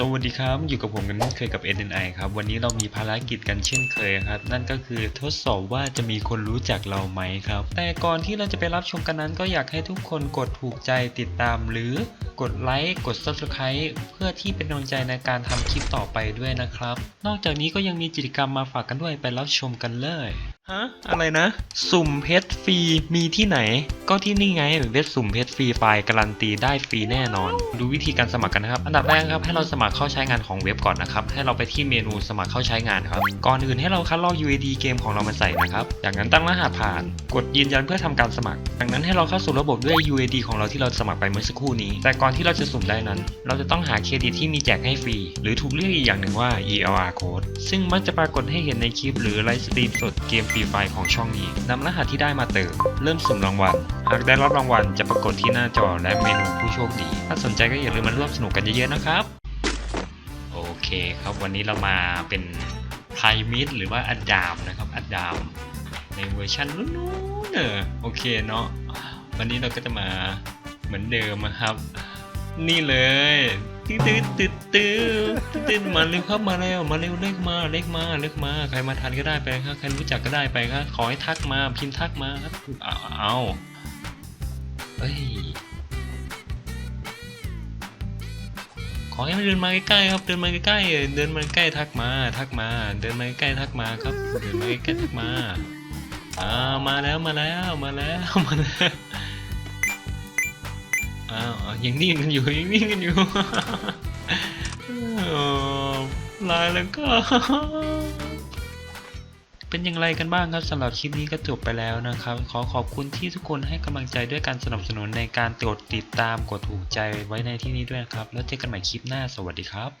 สวัสดีครับ อยู่กับผมกันเคยกับ NNI ครับ วันนี้เรามีภารกิจกันเช่นเคยครับ นั่นก็คือทดสอบว่าจะมีคนรู้จักเราไหมครับ แต่ก่อนที่เราจะไปรับชมกันนั้นก็อยากให้ทุกคนกดถูกใจติดตามหรือ กดไลค์ กด Subscribe เพื่อที่เป็นกำลังใจในการทำคลิปต่อไปด้วยนะครับ นอกจากนี้ก็ยังมีกิจกรรมมาฝากกันด้วยไปรับชมกันเลย ฮะ อะไรนะ สุ่มเพชรฟรีมีที่ไหน ก็ที่นี่ไงเว็บสุ่มเพชรฟรีไฟล์การันตีได้ฟรีแน่นอน ดูวิธีการสมัครกันนะครับ อันดับแรกครับให้เราสมัครเข้าใช้งานของเว็บก่อนนะครับ ให้เราไปที่เมนูสมัครเข้าใช้งานครับ ก่อนอื่นให้เราคัดลอก UID เกมของเรามาใส่นะครับ จากนั้นตั้งรหัสผ่าน กดยืนยันเพื่อทำการสมัคร จากนั้นให้เราเข้าสู่ระบบด้วย UID ของเราที่เราสมัครไปเมื่อสักครู่นี้ แต่ก่อนที่เราจะสุ่มได้นั้น เราจะต้องหาเครดิตที่มีแจกให้ฟรี หรือถูกเรียกอีกอย่างหนึ่งว่า ELR code ซึ่งมักจะปรากฏให้เห็นในคลิปหรือไลฟ์สตรีมสดเกมฟรีไฟของช่องนี้นำรหัสที่ได้มาเติม เริ่มสุ่มรางวัล หากได้รับรางวัลจะปรากฏที่หน้าจอและเมนูผู้โชคดี ถ้าสนใจก็อย่าลืมมาร่วมสนุกกันเยอะๆนะครับ โอเคครับวันนี้เรามาเป็นไพรมิดหรือว่าอัดดามนะครับอัดดามในเวอร์ชันนู้นๆเนอะโอเคเนาะวันนี้เราก็จะมาเหมือนเดิมนะครับ นี่เลยตื้อตื้อตื้อตื้อตื้อมาเร็วครับมาแล้วมาเร็วเลขมาเลขมาเลขมาใครมาทันก็ได้ไปครับใครรู้จักก็ได้ไปครับขอให้ทักมาพิมพ์ทักมาครับเอาเอาเอ้ยขอให้มันเดินมาใกล้ๆครับเดินมาใกล้ๆเดินมาใกล้ทักมาทักมา เดินมาใกล้ทักมาครับเดินมาใกล้ทักมาอ่ามาแล้วมาแล้วมาแล้วมาแล้ว อ้าวอ้าวยังนิ่งกันอยู่ยังนิ่งกันอยู่ลายแล้วก็ เป็นอย่างไรกันบ้างครับสำหรับคลิปนี้ก็จบไปแล้วนะครับ ขอขอบคุณที่ทุกคนให้กำลังใจด้วยการสนับสนุนในการกดติดตามกดถูกใจไว้ในที่นี้ด้วยนะครับ แล้วเจอกันใหม่คลิปหน้าสวัสดีครับ